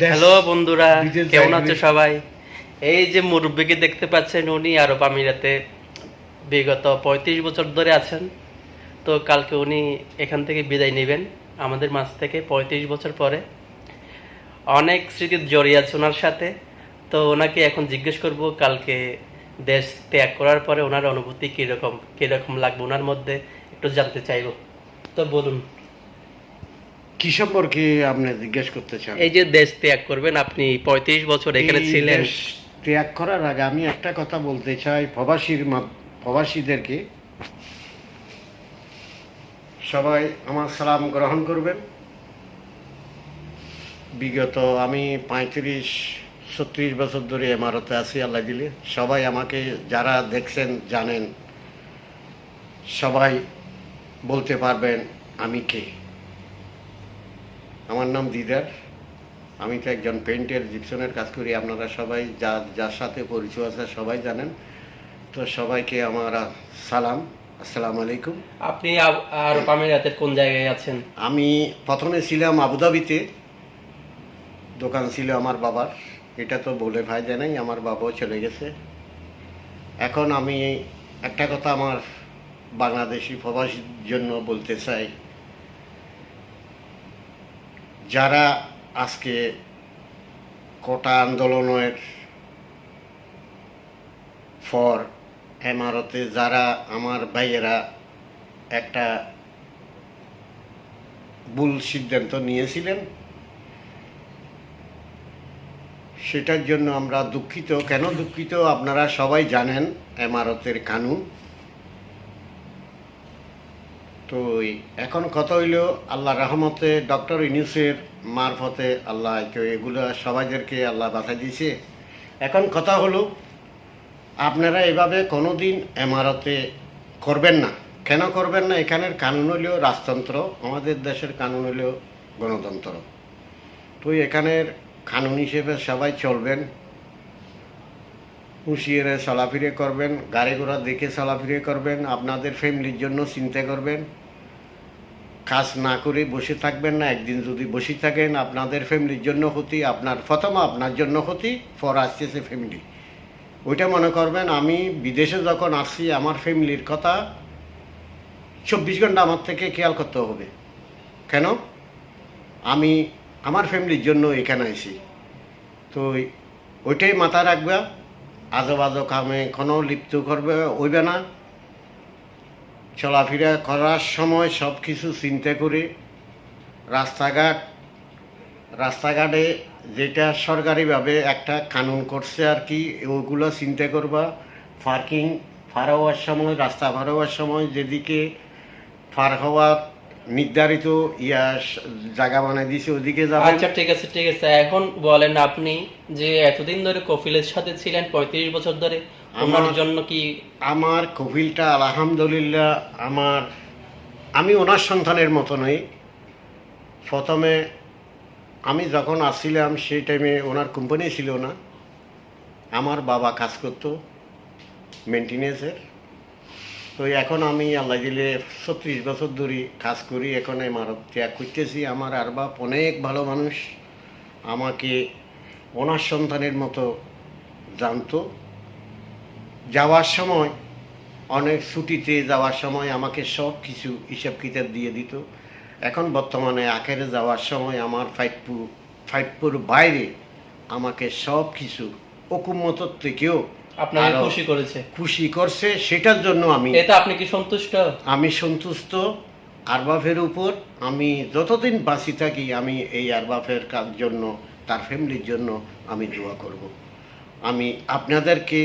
Hello বন্ধুরা কেমন। আছো সবাই? এই যে মুরব্বীকে দেখতে পাচ্ছেন উনি আরব আমিরাতে বিগত পঁয়ত্রিশ বছর ধরে আছেন। তো কালকে উনি এখান থেকে বিদায় নেবেন আমাদের মাঝ থেকে পঁয়ত্রিশ বছর পরে। অনেক স্মৃতি জড়িয়ে আছে ওনার সাথে। তো ওনাকে এখন জিজ্ঞেস করব কালকে দেশ ত্যাগ করার পরে ওনার অনুভূতি কীরকম কীরকম লাগবে ওনার মধ্যে? একটু জানতে চাইব। তো বলুন। কি সম্পর্কে আপনি জিজ্ঞেস করতে চান? এই যে দেশ ত্যাগ করবেন আপনি পঁয়ত্রিশ বছর এখানে ছিলেন। ত্যাগ করার আগে আমি একটা কথা বলতে চাই প্রবাসীর প্রবাসীদেরকে। সবাই আমার সালাম গ্রহণ করবেন। বিগত আমি পঁয়ত্রিশ ছত্রিশ বছর ধরে এমারতে আছি আল্লাহ দিলে। সবাই আমাকে যারা দেখছেন জানেন। সবাই বলতে পারবেন আমি কে। আমার নাম দিদার। আমি তো একজন পেন্টের জিপসনের কাজ করি। আপনারা সবাই যা যার সাথে পরিচয় আছে সবাই জানেন। তো সবাইকে আমার সালাম। আসসালামু আলাইকুম। আপনি আরব আমিরাতের কোন জায়গায় আছেন? আমি প্রথমে ছিলাম আবুধাবিতে। দোকান ছিল আমার বাবার। এটা তো বলে ভাই জানাই আমার বাবাও চলে গেছে। এখন আমি একটা কথা আমার বাংলাদেশি প্রবাসীর জন্য বলতে চাই। যারা আজকে কোটা আন্দোলনের ফর এমারতে যারা আমার ভাইয়েরা একটা ভুল সিদ্ধান্ত নিয়েছিলেন, সেটার জন্য আমরা দুঃখিত। কেন দুঃখিত? আপনারা সবাই জানেন এমারতের কানুন। তো এখন কথা হইল, আল্লাহ রহমতে ডক্টর ইনিসের মারফতে আল্লাহ তো এগুলো সবাইদেরকে আল্লাহ বাঁচাই দিয়েছে। এখন কথা হলো, আপনারা এভাবে কোনোদিন এমারতে করবেন না। কেন করবেন না? এখানের কানুন হলেও রাজতন্ত্র, আমাদের দেশের কানুন হলেও গণতন্ত্র। তো এখানের কানুন হিসেবে সবাই চলবেন। হুঁশিয়ারে চলাফিরে করবেন, গাড়ি ঘোড়া দেখে চলাফিরে করবেন, আপনাদের ফ্যামিলির জন্য চিন্তা করবেন। কাজ না করে বসে থাকবেন না, একদিন যদি বসে থাকেন, আপনাদের ফ্যামিলির জন্য ক্ষতি, আপনার প্রথম আপনার জন্য ক্ষতি, পর আসতেছে ফ্যামিলি ওইটা মনে করবেন, আমি বিদেশে যখন আসছি, আমার ফ্যামিলির কথা চব্বিশ ঘণ্টা আমার থেকে খেয়াল করতে হবে। কেন? আমি আমার ফ্যামিলির জন্য এখানে আইছি। তো ওইটাই মাথায় রাখবে। আজব আজব কামে কোনো লিপ্ত করবে ওইবে না। চলাফেরা করার সময় সব কিছু চিন্তা করে রাস্তাঘাট, রাস্তাঘাটে যেটা সরকারিভাবে একটা কানুন করছে আর কি, ওগুলো চিন্তা করবা। পার্কিং পার হওয়ার সময়, রাস্তা পার হওয়ার সময় যেদিকে পার হওয়ার নির্ধারিত ইয়া জায়গা বানিয়ে দিছে ওদিকে যাবেন আচ্ছা ঠিক আছে ঠিক আছে। এখন বলেন আপনি যে এতদিন ধরে কফিলের সাথে ছিলেন পঁয়ত্রিশ বছর ধরে আমার জন্য কি আমার কপিলটা আলহামদুলিল্লাহ আমার আমি ওনার সন্তানের মতো নই। প্রথমে আমি যখন আসছিলাম সেই টাইমে ওনার কোম্পানি ছিল না। আমার বাবা কাজ করতো মেনটেনেন্সের তো এখন আমি আল্লাহ দিলে ছত্রিশ বছর ধরে কাজ করি, এখন ইমারত ত্যাগ করতেছি। আমার আর বাপ অনেক ভালো মানুষ, আমাকে ওনার সন্তানের মতো জানতো। যাওয়ার সময়, অনেক ছুটিতে যাওয়ার সময় আমাকে সব কিছু হিসাব কিতাব দিয়ে দিত। এখন বর্তমানে আখেরে যাওয়ার সময় আমার ফাইভপুর ফাইভপুর বাইরে আমাকে সব কিছু হুকুমতর থেকেও আপনাকে খুশি করেছে। খুশি করছে সেটার জন্য আমি এটা আপনি কি সন্তুষ্ট? আমি সন্তুষ্ট আরবাফের উপর। আমি যতদিন বাঁচি থাকি আমি এই আরবাফের কাজ জন্য তার ফ্যামিলির জন্য আমি দোয়া করব। আমি আপনাদেরকে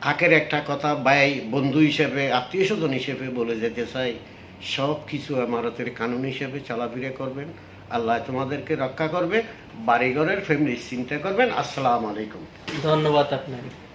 আখের একটা কথা ভাই বন্ধু হিসেবে আত্মীয় স্বজন হিসেবে বলে যেতে চাই। সব কিছু আমারতের কানুন হিসেবে চলাফিরে করবেন। আল্লাহ তোমাদেরকে রক্ষা করবে। বাড়িঘরের ফ্যামিলির চিন্তা করবেন। আসসালামু আলাইকুম। ধন্যবাদ আপনাকে।